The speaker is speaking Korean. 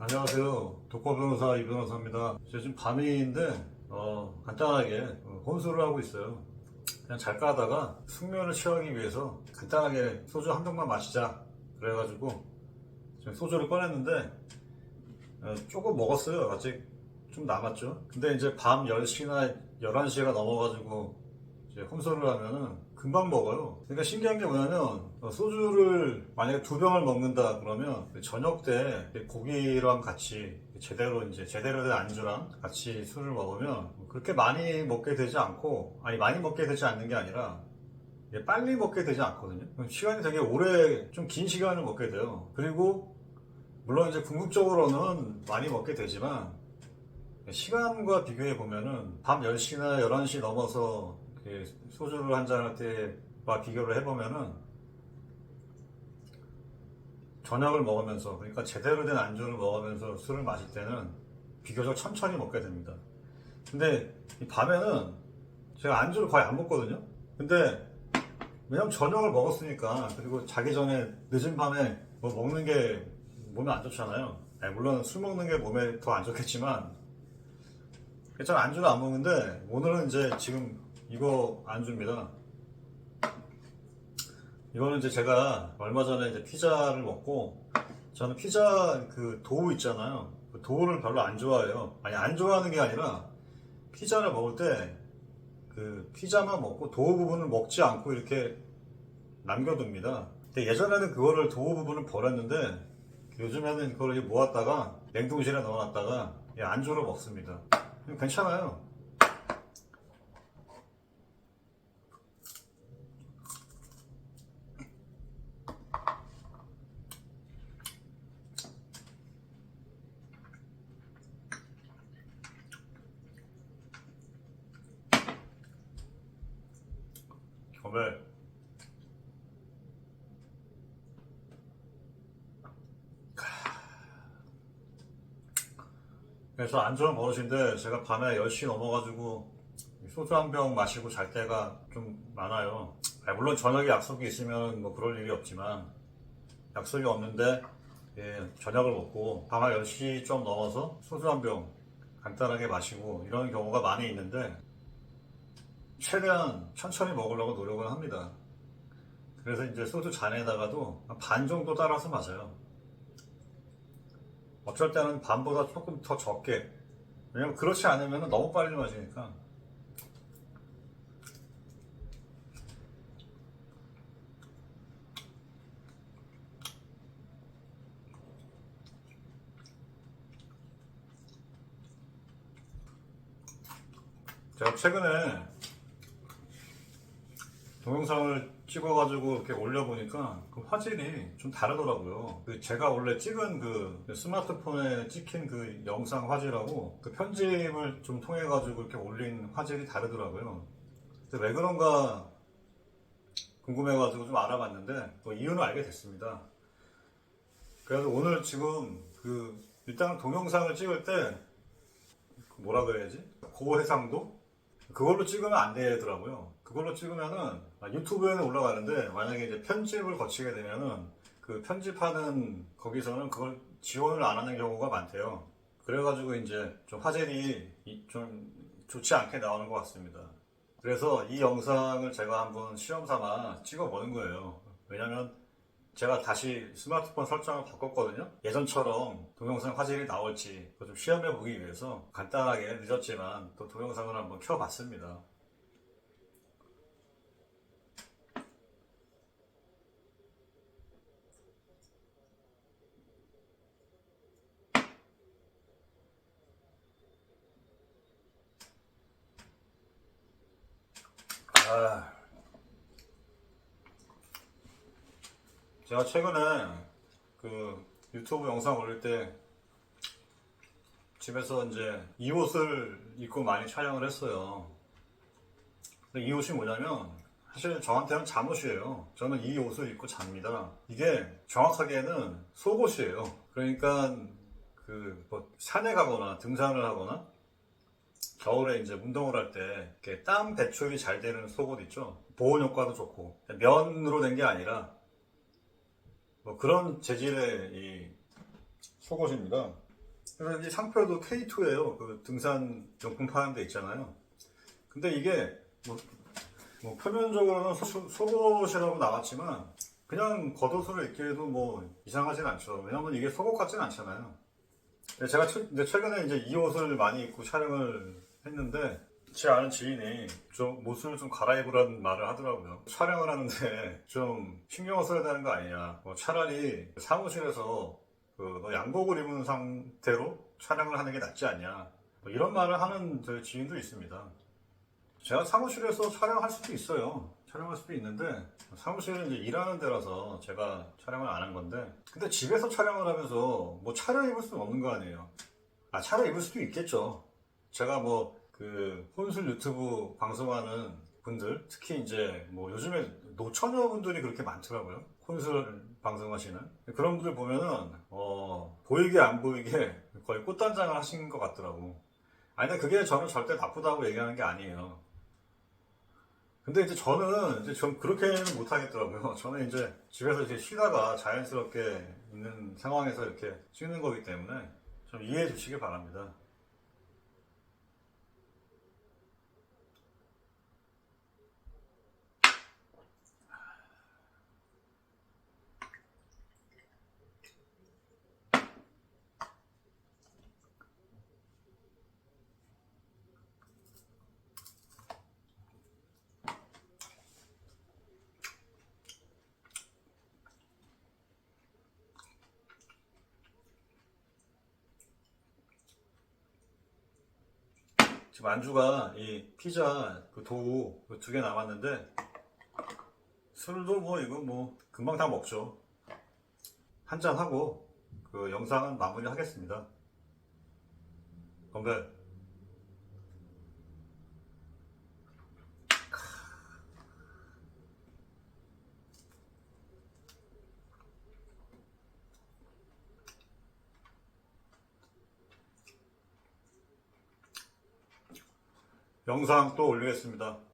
안녕하세요. 독거 변호사 이 변호사입니다. 제가 지금 밤인데 어, 간단하게 어, 혼술을 하고 있어요. 그냥 잘 까다가 숙면을 취하기 위해서 간단하게 소주 한 병만 마시자. 그래가지고 지금 소주를 꺼냈는데 어, 조금 먹었어요. 아직 좀 남았죠. 근데 이제 밤 10시나 11시가 넘어가지고 이제 혼술을 하면은 금방 먹어요. 그러니까 신기한 게 뭐냐면 어, 소주를 만약에 두 병을 먹는다 그러면 그 저녁 때 고기랑 같이 제대로 이제 제대로 된 안주랑 같이 술을 먹으면 그렇게 많이 먹게 되지 않고 아니 많이 먹게 되지 않는 게 아니라 빨리 먹게 되지 않거든요. 시간이 되게 오래 좀 긴 시간을 먹게 돼요. 그리고 물론 이제 궁극적으로는 많이 먹게 되지만 시간과 비교해 보면은 밤 10시나 11시 넘어서 그 소주를 한잔할 때와 비교를 해보면은 저녁을 먹으면서 그러니까 제대로 된 안주를 먹으면서 술을 마실 때는 비교적 천천히 먹게 됩니다. 근데 이 밤에는 제가 안주를 거의 안 먹거든요. 근데 왜냐면 저녁을 먹었으니까 그리고 자기 전에 늦은 밤에 뭐 먹는 게 몸에 안 좋잖아요. 아니, 물론 술 먹는 게 몸에 더 안 좋겠지만 저는 안주를 안 먹는데 오늘은 이제 지금 이거 안주입니다. 이거는 이제 제가 얼마 전에 이제 피자를 먹고 저는 피자 그 도우 있잖아요. 그 도우를 별로 안 좋아해요. 아니 안 좋아하는 게 아니라 피자를 먹을 때 그 피자만 먹고 도우 부분을 먹지 않고 이렇게 남겨둡니다. 근데 예전에는 그거를 도우 부분을 버렸는데 요즘에는 그걸 모았다가 냉동실에 넣어놨다가 이 안주로 먹습니다. 괜찮아요. 겸을 그래서 안 좋은 버릇인데 제가 밤에 10시 넘어가지고 소주 한 병 마시고 잘 때가 좀 많아요. 아니, 물론 저녁에 약속이 있으면 뭐 그럴 일이 없지만 약속이 없는데 예, 저녁을 먹고 밤 10시 좀 넘어서 소주 한 병 간단하게 마시고 이런 경우가 많이 있는데 최대한 천천히 먹으려고 노력을 합니다. 그래서 이제 소주 잔에다가도 한반 정도 따라서 마셔요. 어쩔 때는 반보다 조금 더 적게. 왜냐면 그렇지 않으면 너무 빨리 마시니까. 제가 최근에 동영상을 찍어가지고 이렇게 올려보니까 그 화질이 좀 다르더라고요. 그 제가 원래 찍은 그 스마트폰에 찍힌 그 영상 화질하고 그 편집을 좀 통해가지고 이렇게 올린 화질이 다르더라고요. 근데 왜 그런가 궁금해가지고 좀 알아봤는데 또 이유는 알게 됐습니다. 그래서 오늘 지금 그 일단 동영상을 찍을 때 뭐라 그래야지? 고해상도? 그걸로 찍으면 안 되더라고요. 그걸로 찍으면은 아, 유튜브에는 올라가는데 만약에 이제 편집을 거치게 되면은 그 편집하는 거기서는 그걸 지원을 안 하는 경우가 많대요. 그래가지고 이제 좀 화질이 이- 좀 좋지 않게 나오는 것 같습니다. 그래서 이 영상을 제가 한번 시험 삼아 찍어보는 거예요. 왜냐면 제가 다시 스마트폰 설정을 바꿨거든요. 예전처럼 동영상 화질이 나올지 좀 시험해 보기 위해서 간단하게 늦었지만 또 동영상을 한번 켜봤습니다. 아, 제가 최근에 그 유튜브 영상 올릴 때 집에서 이제 이 옷을 입고 많이 촬영을 했어요. 근데 이 옷이 뭐냐면 사실 저한테는 잠옷이에요. 저는 이 옷을 입고 잡니다. 이게 정확하게는 속옷이에요. 그러니까 그 뭐 산에 가거나 등산을 하거나 겨울에 이제 운동을 할 때 땀 배출이 잘 되는 속옷 있죠. 보온 효과도 좋고 면으로 된 게 아니라 뭐 그런 재질의 이 속옷입니다. 그래서 이 상표도 K2예요. 그 등산 용품 파는 데 있잖아요. 근데 이게 뭐, 뭐 표면적으로는 소- 속옷이라고 나왔지만 그냥 겉옷으로 입기에도 뭐 이상하진 않죠. 왜냐면 이게 속옷 같진 않잖아요. 제가 최근에 이제 이 옷을 많이 입고 촬영을 했는데 제 아는 지인이 좀 옷을 좀 갈아입으라는 말을 하더라고요. 촬영을 하는데 좀 신경을 써야 되는 거 아니냐. 뭐 차라리 사무실에서 그너 양복을 입은 상태로 촬영을 하는 게 낫지 않냐. 뭐 이런 말을 하는 저 지인도 있습니다. 제가 사무실에서 촬영할 수도 있어요. 촬영할 수도 있는데 사무실은 이제 일하는 데라서 제가 촬영을 안 한 건데 근데 집에서 촬영을 하면서 뭐 차려 입을 수는 없는 거 아니에요. 아 차려 입을 수도 있겠죠. 제가 뭐 그 혼술 유튜브 방송하는 분들 특히 이제 뭐 요즘에 노처녀 분들이 그렇게 많더라고요. 혼술 방송하시는 그런 분들 보면은 어 보이게 안 보이게 거의 꽃단장을 하신 것 같더라고. 아니 근데 그게 저는 절대 나쁘다고 얘기하는 게 아니에요. 근데 이제 저는 이제 좀 그렇게는 못 하겠더라고요. 저는 이제 집에서 이제 쉬다가 자연스럽게 있는 상황에서 이렇게 찍는 거기 때문에 좀 이해해 주시기 바랍니다. 지금 안주가 이 피자 그 도우 두개 남았는데 술도 뭐 이거 뭐 금방 다 먹죠. 한잔 하고 그 영상은 마무리 하겠습니다. 건배. 영상 또 올리겠습니다.